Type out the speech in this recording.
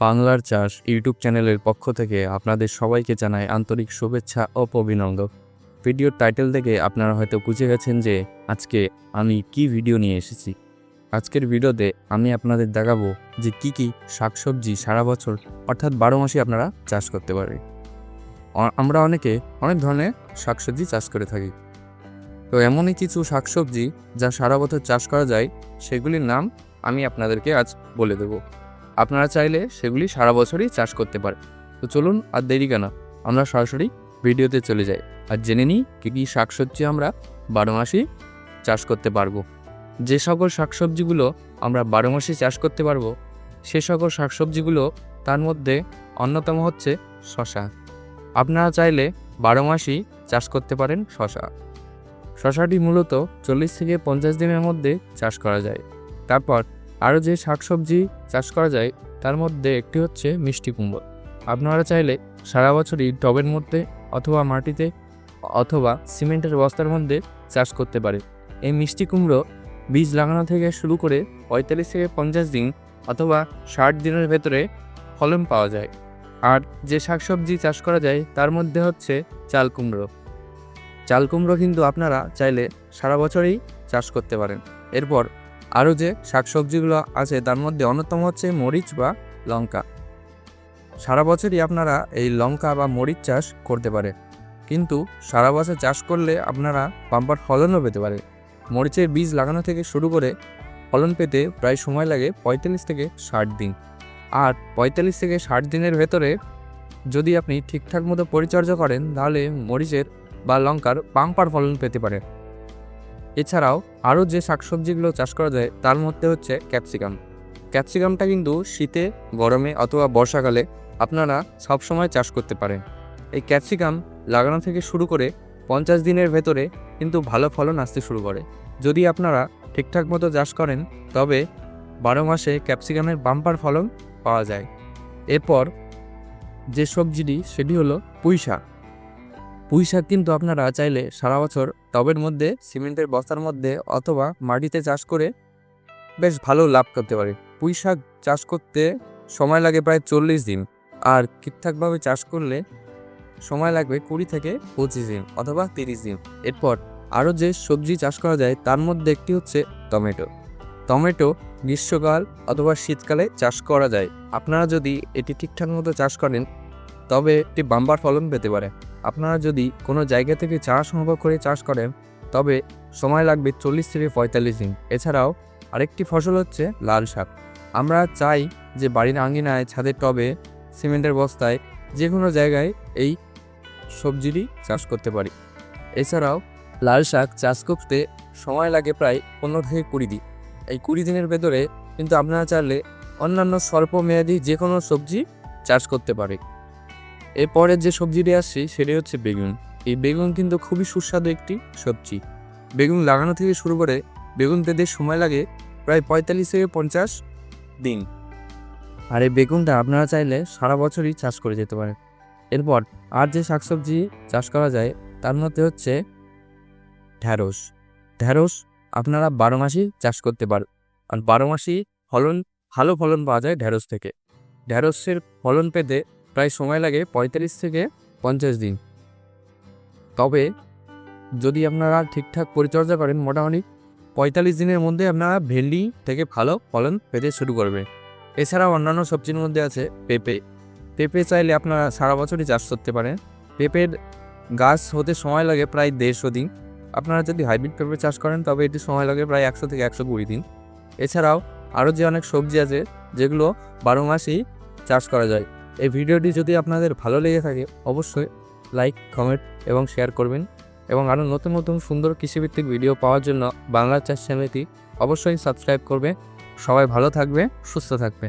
বাংলার চাষ ইউটিউব চ্যানেলের পক্ষ থেকে আপনাদের সবাইকে জানাই আন্তরিক শুভেচ্ছা ও অভিনন্দন। ভিডিওর টাইটেল থেকে আপনারা হয়তো বুঝে গেছেন যে আজকে আমি কি ভিডিও নিয়ে এসেছি। আজকের ভিডিওতে আমি আপনাদের দেখাবো যে কি কি শাকসবজি সারা বছর, অর্থাৎ বারো মাসে আপনারা চাষ করতে অ- আমরা অনেকে অনেক ধরনের শাকসবজি চাষ করে থাকি। তো এমনই কিছু শাকসবজি যা সারা বছর চাষ করা যায়, সেগুলির নাম আমি আপনাদেরকে আজ বলে দেবো। আপনারা চাইলে সেগুলি সারা বছরই চাষ করতে পারেন। তো চলুন আর দেরি কেন, আমরা সরাসরি ভিডিওতে চলে যাই। আর জেনে নিই কী কী শাকসবজি আমরা বারো মাসেই চাষ করতে পারব। যে সকল শাকসবজিগুলো আমরা বারো মাসে চাষ করতে পারব, সে সকল শাকসবজিগুলো তার মধ্যে অন্যতম হচ্ছে শশা আপনারা চাইলে বারো মাসই চাষ করতে পারেন শশা শশাটি মূলত চল্লিশ থেকে পঞ্চাশ দিনের মধ্যে চাষ করা যায়। তারপর আরও যে শাকসবজি চাষ করা যায়, তার মধ্যে একটি হচ্ছে মিষ্টি কুমড়ো। আপনারা চাইলে সারা বছরই টবের মধ্যে অথবা মাটিতে অথবা সিমেন্টের বস্তার মধ্যে চাষ করতে পারে এই মিষ্টি কুমড়ো বীজ লাগানো থেকে শুরু করে পঁয়তাল্লিশ থেকে পঞ্চাশ দিন অথবা ষাট দিনের ভেতরে ফলন পাওয়া যায়। আর যে শাকসবজি চাষ করা যায়, তার মধ্যে হচ্ছে চাল কুমড়ো। চাল কুমড়ো কিন্তু আপনারা চাইলে সারা বছরই চাষ করতে পারেন। এরপর আরও যে শাকসবজিগুলো আছে তার মধ্যে অন্যতম হচ্ছে মরিচ বা লঙ্কা। সারা বছরই আপনারা এই লঙ্কা বা মরিচ চাষ করতে পারে। কিন্তু সারা বছর চাষ করলে আপনারা পাম্পার ফলনও পেতে পারে। মরিচের বীজ লাগানো থেকে শুরু করে ফলন পেতে প্রায় সময় লাগে পঁয়তাল্লিশ থেকে ষাট দিন। আর পঁয়তাল্লিশ থেকে ষাট দিনের ভেতরে যদি আপনি ঠিকঠাক মতো পরিচর্যা করেন তাহলে মরিচের বা লঙ্কার পাম্পার ফলন পেতে পারে। এছাড়াও আরও যে শাকসবজিগুলো চাষ করা যায়, তার মধ্যে হচ্ছে ক্যাপসিকাম। ক্যাপসিকামটা কিন্তু শীতে, গরমে অথবা বর্ষাকালে আপনারা সবসময় চাষ করতে পারেন। এই ক্যাপসিকাম লাগানো থেকে শুরু করে পঞ্চাশ দিনের ভেতরে কিন্তু ভালো ফলন আসতে শুরু করে। যদি আপনারা ঠিকঠাক মতো চাষ করেন, তবে বারো মাসে ক্যাপসিকামের বাম্পার ফলন পাওয়া যায়। এরপর যে সবজিটি, সেটি হলো পুঁই শাক। পুঁই শাক কিন্তু আপনারা চাইলে সারা বছর টবের মধ্যে, সিমেন্টের বস্তার মধ্যে অথবা মাটিতে চাষ করে বেশ ভালো লাভ করতে পারে। পুঁই শাক চাষ করতে সময় লাগে প্রায় চল্লিশ দিন আর ঠিকঠাকভাবে চাষ করলে সময় লাগবে কুড়ি থেকে পঁচিশ দিন অথবা তিরিশ দিন। এরপর আরও যে সবজি চাষ করা যায় তার মধ্যে একটি হচ্ছে টমেটো। টমেটো গ্রীষ্মকাল অথবা শীতকালে চাষ করা যায়। আপনারা যদি এটি ঠিকঠাক মতো চাষ করেন, তবে একটি বাম্বার ফলন পেতে পারে। আপনারা যদি কোনো জায়গা থেকে চারা সংগ্রহ করে চাষ করেন, তবে সময় লাগবে চল্লিশ থেকে পঁয়তাল্লিশ দিন। এছাড়াও আরেকটি ফসল হচ্ছে লাল শাক। আমরা চাই যে বাড়ির আঙ্গিনায় ছাদের টবে, সিমেন্টের বস্তায় যে কোনো জায়গায় এই সবজিরই চাষ করতে পারি। এছাড়াও লাল শাক চাষ করতে সময় লাগে প্রায় পনেরো থেকে কুড়ি দিন। এই কুড়ি দিনের ভেতরে কিন্তু আপনারা চাইলে অন্যান্য স্বল্প মেয়াদি যে কোনো সবজি চাষ করতে পারে এরপরে যে সবজিটি আসছে, সেটি হচ্ছে বেগুন। এই বেগুন কিন্তু খুবই সুস্বাদু একটি সবজি। বেগুন লাগানো থেকে শুরু করে বেগুন পেতে সময় লাগে প্রায় পঁয়তাল্লিশ থেকে পঞ্চাশ দিন। আর এই বেগুনটা আপনারা চাইলে সারা বছরই চাষ করে যেতে পারেন। এরপর আর যে শাকসবজি চাষ করা যায়, তার মধ্যে হচ্ছে ঢ্যাঁড়স। ঢ্যাঁড়স আপনারা বারো মাসই চাষ করতে পারেন আর বারো মাসই ফলন, ভালো ফলন পাওয়া যায় ঢ্যাঁড়স থেকে। ঢ্যাঁড়সের ফলন পেতে প্রায় সময় লাগে পঁয়তাল্লিশ থেকে পঞ্চাশ দিন। তবে যদি আপনারা ঠিকঠাক পরিচর্যা করেন, মোটামুটি পঁয়তাল্লিশ দিনের মধ্যে আপনারা ভেন্ডি থেকে ভালো ফলন পেতে শুরু করবে। এছাড়াও অন্যান্য সবজির মধ্যে আছে পেঁপে। পেঁপে চাইলে আপনারা সারা বছরই চাষ করতে পারেন। পেঁপের গাছ হতে সময় লাগে প্রায় দেড়শো দিন। আপনারা যদি হাইব্রিড পেঁপে চাষ করেন, তবে এটি সময় লাগে প্রায় একশো থেকে একশো কুড়ি দিন। এছাড়াও আরও যে অনেক সবজি আছে, যেগুলো বারো মাসেই চাষ করা যায়। এই ভিডিওটি যদি আপনাদের ভালো লেগে থাকে, অবশ্যই লাইক কমেন্ট এবং শেয়ার করবেন। এবং আরও নতুন নতুন সুন্দর কৃষিভিত্তিক ভিডিও পাওয়ার জন্য বাংলা চাষ চ্যানেলটি অবশ্যই সাবস্ক্রাইব করবে। সবাই ভালো থাকবে, সুস্থ থাকবে।